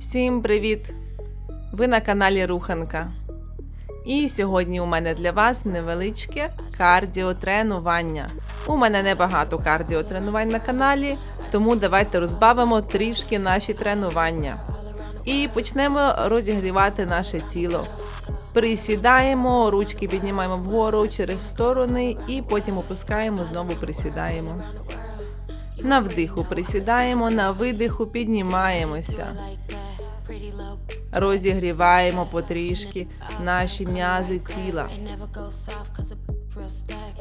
Всім привіт! Ви на каналі Руханка. І сьогодні у мене для вас невеличке кардіотренування. У мене небагато кардіотренувань на каналі, тому давайте розбавимо трішки наші тренування. І почнемо розігрівати наше тіло. Присідаємо, ручки піднімаємо вгору через сторони і потім опускаємо, знову присідаємо. На вдиху присідаємо, на видиху піднімаємося. Розігріваємо потрішки наші м'язи тіла.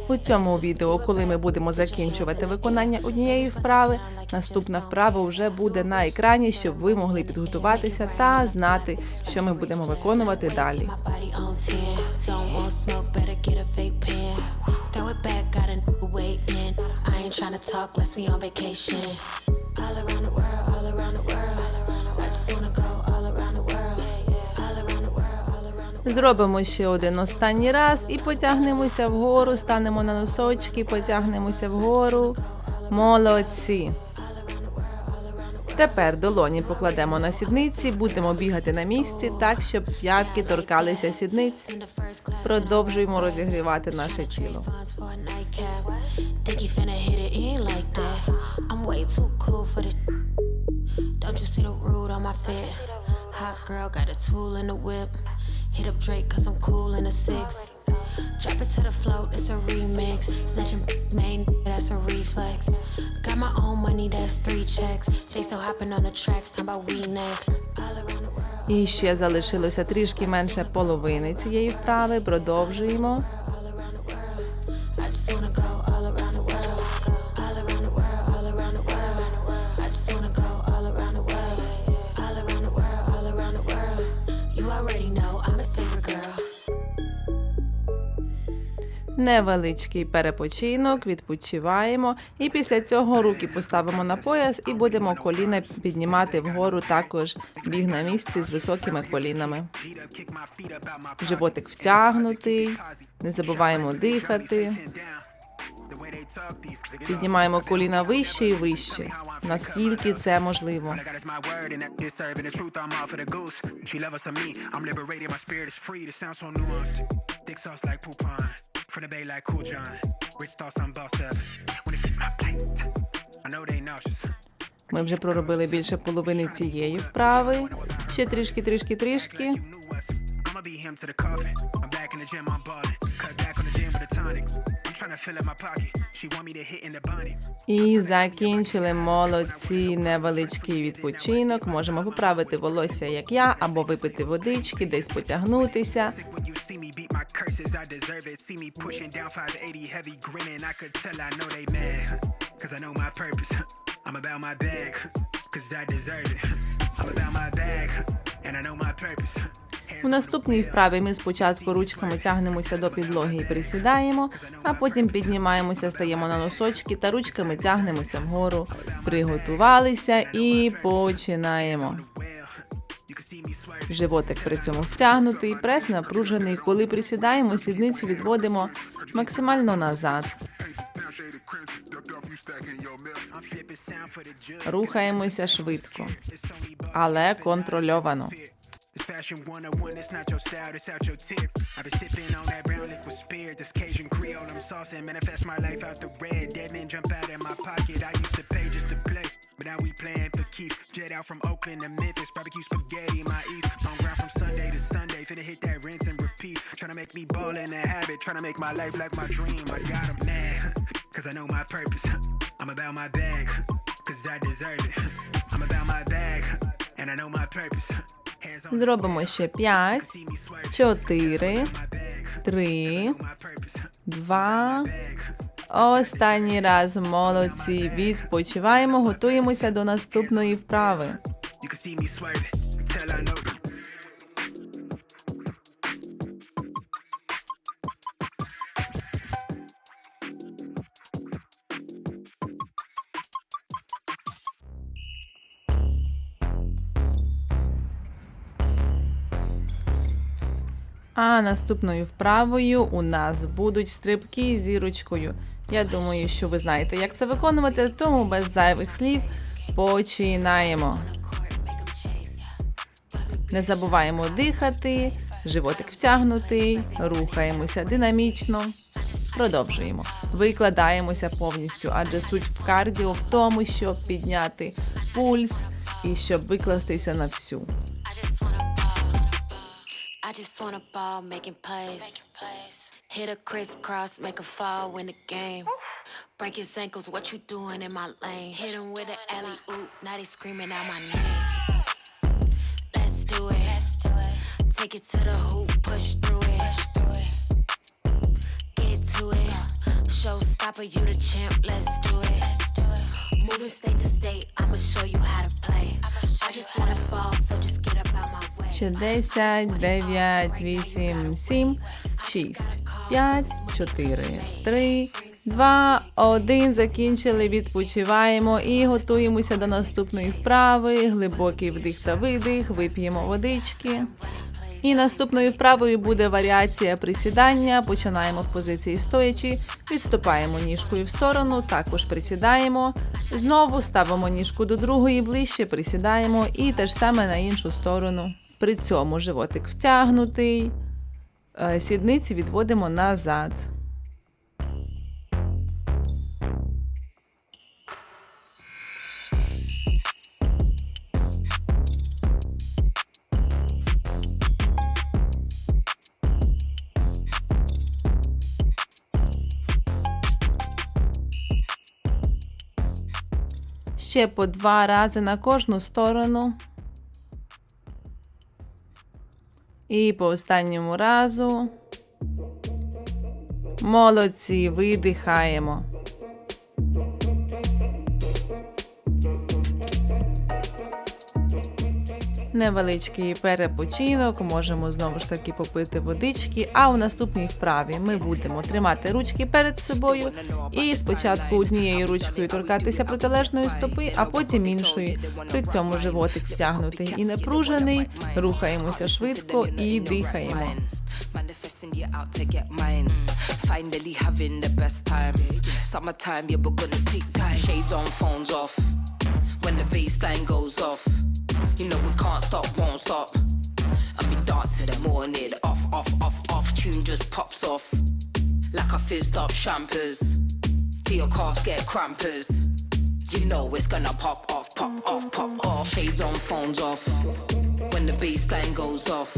У цьому відео, коли ми будемо закінчувати виконання однієї вправи, наступна вправа вже буде на екрані, щоб ви могли підготуватися та знати, що ми будемо виконувати далі. My body on 10. Don't want smoke, better get a vape pen. Throw it back, got a new weight in. I ain't tryna talk, let's be on vacation. All around the world, Зробимо ще один останній раз і потягнемося вгору, станемо на носочки, потягнемося вгору. Молодці. Тепер долоні покладемо на сідниці, будемо бігати на місці так, щоб п'ятки торкалися сідниць. Продовжуємо розігрівати наше тіло. Don't you see the rude on my fit? Hot girl got a tool in the whip. Hit up Drake cause I'm cool in a six. Drop it to the float, it's a remix. Snatching main, that's a reflex. Got my own money, that's three checks. They still hopping on the tracks, time about we next. All around the world. І ще залишилося трішки менше половини цієї вправи. Продовжуємо. Невеличкий перепочинок, відпочиваємо. І після цього руки поставимо на пояс і будемо коліна піднімати вгору. Також біг на місці з високими колінами. Животик втягнутий. Не забуваємо дихати. Піднімаємо коліна вище і вище, наскільки це можливо. From the bay like Cool John. Rich thoughts I'm bossed up. When it fit my plate. I know they nauseous. Ми вже проробили більше половини цієї вправи. Ще трішки, трішки, трішки. І закінчили молодці невеличкий відпочинок. Можемо поправити волосся, як я, або випити водички, десь потягнутися. Curses. I deserve it. See me pushing down 580 heavy grinning. I could tell I know they mad. Cause I know my purpose. I'm about my bag. Cause I deserve it. I'm about my bag. And I know my purpose. У наступній вправі ми спочатку ручками тягнемося до підлоги і присідаємо, а потім піднімаємося, стаємо на носочки та ручками тягнемося вгору. Приготувалися і починаємо. Животик при цьому втягнутий, прес напружений. Коли присідаємо, сідниці відводимо максимально назад. Рухаємося швидко, але контрольовано. It's fashion 101, it's not your style, it's out your tip. I've been sipping on that brown liquid spirit, this Cajun Creole, I'm saucing. Manifest my life out the red, dead men jump out in my pocket. I used to pay just to play, but now we playing for keeps. Jet out from Oakland to Memphis, barbecue spaghetti in my east. On ground from Sunday to Sunday, finna hit that rinse and repeat. Tryna make me ball in a habit, tryna make my life like my dream. I got 'em mad, cause I know my purpose. I'm about my bag, cause I deserve it. I'm about my bag, and I know my purpose. Hands on Зробимо ще 5, see me swerve. 4, 3, 2. Останній раз молодці. Відпочиваємо, готуємося до наступної вправи. А наступною вправою у нас будуть стрибки зірочкою. Я думаю, що ви знаєте, як це виконувати, тому без зайвих слів починаємо. Не забуваємо дихати, животик втягнутий, рухаємося динамічно. Продовжуємо. Викладаємося повністю, адже суть в кардіо в тому, щоб підняти пульс і щоб викластися на всю. I just wanna ball, making plays. Hit a crisscross, make a fall, win the game. Break his ankles, what you doing in my lane? Hit him with an alley oop, now they screaming out my name. Let's do it. Take it to the hoop, push through it. Get to it. Showstopper, you the champ, let's do it. Moving state to state, I'ma show you how to play. I just wanna ball, so just get up out my way. Ще 10, 9, 8, 7, 6, 5, 4, 3, 2, 1. Закінчили, відпочиваємо і готуємося до наступної вправи. Глибокий вдих та видих, вип'ємо водички. І наступною вправою буде варіація присідання. Починаємо в позиції стоячи, відступаємо ніжкою в сторону, також присідаємо. Знову ставимо ніжку до другої ближче, присідаємо і те ж саме на іншу сторону. При цьому животик втягнутий, сідниці відводимо назад. Ще по два рази на кожну сторону. І по останньому разу. Молодці, видихаємо. Невеличкий перепочинок, можемо знову ж таки попити водички. А у наступній вправі ми будемо тримати ручки перед собою і спочатку однією ручкою торкатися протилежної стопи, а потім іншою. При цьому животик втягнутий і напружений. Рухаємося швидко і дихаємо. Manifesting you out to get mine. Finally having the best time. Summertime, yeah, we're gonna take time. Shades on, phones off. When the baseline goes off, you know we can't stop, won't stop. I'll be dancing the morning, off, off, off, off. Tune just pops off. Like a fizzed up champers. Do your calves get crampers? You know it's gonna pop off, pop off, pop off. Shades on, phones off. When the baseline goes off,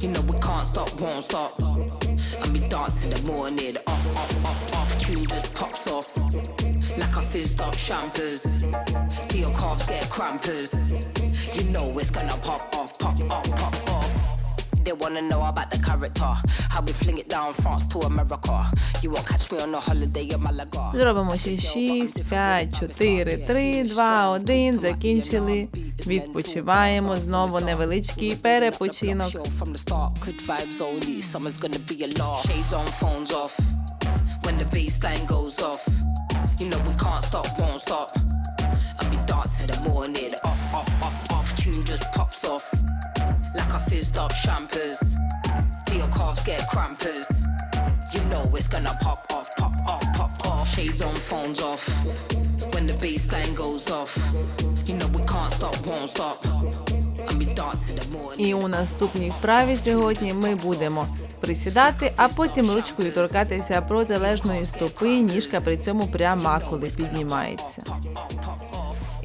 you know we can't stop, won't stop. And we dance in the morning, off, off, off, off. Tune just pops off. Like a fizzed up champers. Do your calves get crampers? You know it's gonna pop off, pop off, pop off. They wanna know about the character. How we fling it down France to America. You won't catch me on a holiday in Malaga. Зробимо ще 6, 5, 4, 3, 2, 1. Закінчили. Відпочиваємо. Знову невеличкий перепочинок. When the baseline goes off, you know we can't stop, won't stop. I'll be dancing the morning, off, just pops off. Like a fizzed up champers. Do your calves get crampers? You know it's gonna pop off, pop off, pop off. Shades on, phones off. When the baseline goes off, you know we can't stop, won't stop. І у наступній вправі сьогодні ми будемо присідати, а потім ручкою торкатися протилежної стопи. Ніжка при цьому пряма, коли піднімається.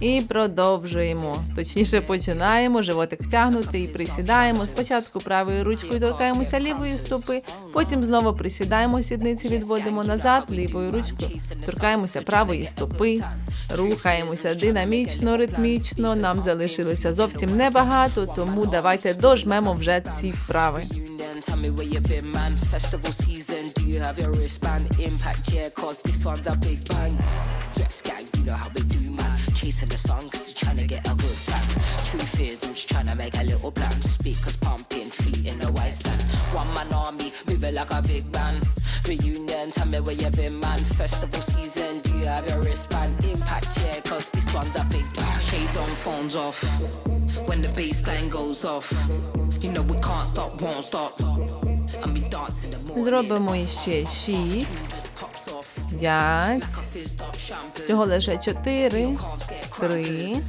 І продовжуємо. Точніше починаємо. Животик втягнутий, присідаємо. Спочатку правою ручкою торкаємося лівої стопи, потім знову присідаємо, сідниці відводимо назад, лівою ручкою торкаємося правої стопи, рухаємося динамічно, ритмічно. Нам залишилося зовсім небагато, тому давайте дожмемо вже ці вправи. Tell me where you been, man. Festival season, do you have your wristband? Impact, yeah, cause this one's a big bang. Yes, gang, you know how we do, man. Chasing the sun, cause you're trying to get a good time. Truth is, I'm just trying to make a little plan. Speakers pumping, feet in the white sand. One man army, moving like a big band. Reunion, tell me where you been, man. Festival season, do you have your wristband? Impact, yeah, cause this one's a big bang. Shades on, phones off. When the baseline goes off, you know we can't stop, won't stop. And we dance in the morning. Зробимо іще 6, Just pops off. 5, Fizzed up champers. всього лише 4, Calves get 3, You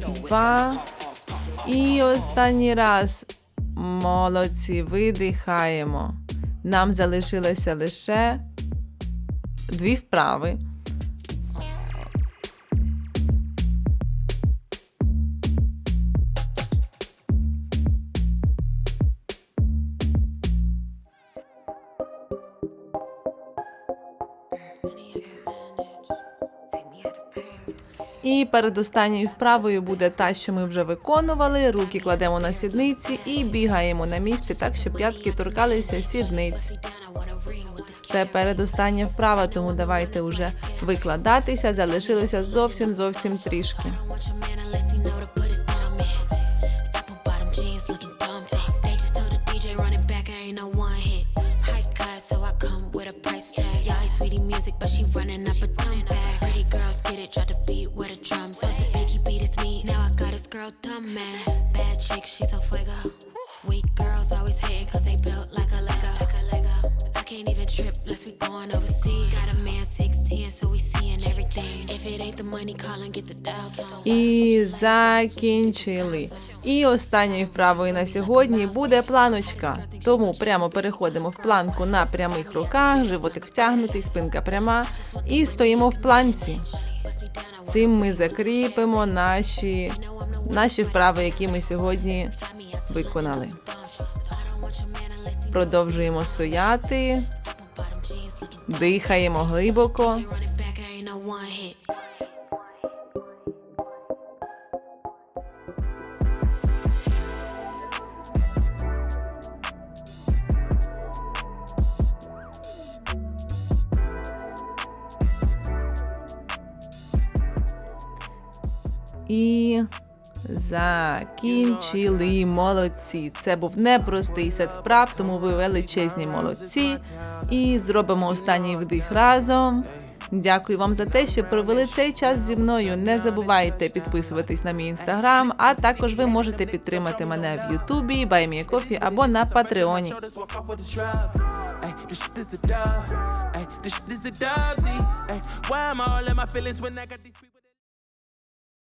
know it's 2, І останній раз. Молодці, видихаємо. Нам залишилося лише дві вправи. І перед останньою вправою буде та, що ми вже виконували. Руки кладемо на сідниці і бігаємо на місці так, щоб п'ятки торкалися сідниць. Це передостання вправа, тому давайте уже викладатися. Залишилося зовсім зовсім трішки. Girl dumb mad. Bad chick, she's a fuego. Weak girls always hating cause they built like a Lego. I can't even trip unless we going overseas. Got a man 16, so we seeing everything. If it ain't the money, call and get the dial tone. І закінчили. І останньою вправою на сьогодні буде планочка. Тому прямо переходимо в планку на прямих руках, животик втягнутий, спинка пряма. І стоїмо в планці. Цим ми закріпимо наші, наші вправи, які ми сьогодні виконали. Продовжуємо стояти, дихаємо глибоко. І закінчили. Молодці. Це був непростий сет вправ, тому ви величезні молодці. І зробимо останній вдих разом. Дякую вам за те, що провели цей час зі мною. Не забувайте підписуватись на мій інстаграм, а також ви можете підтримати мене в Ютубі, Баймієкофі або на Патреоні. Why am I all in my feelings when I got these?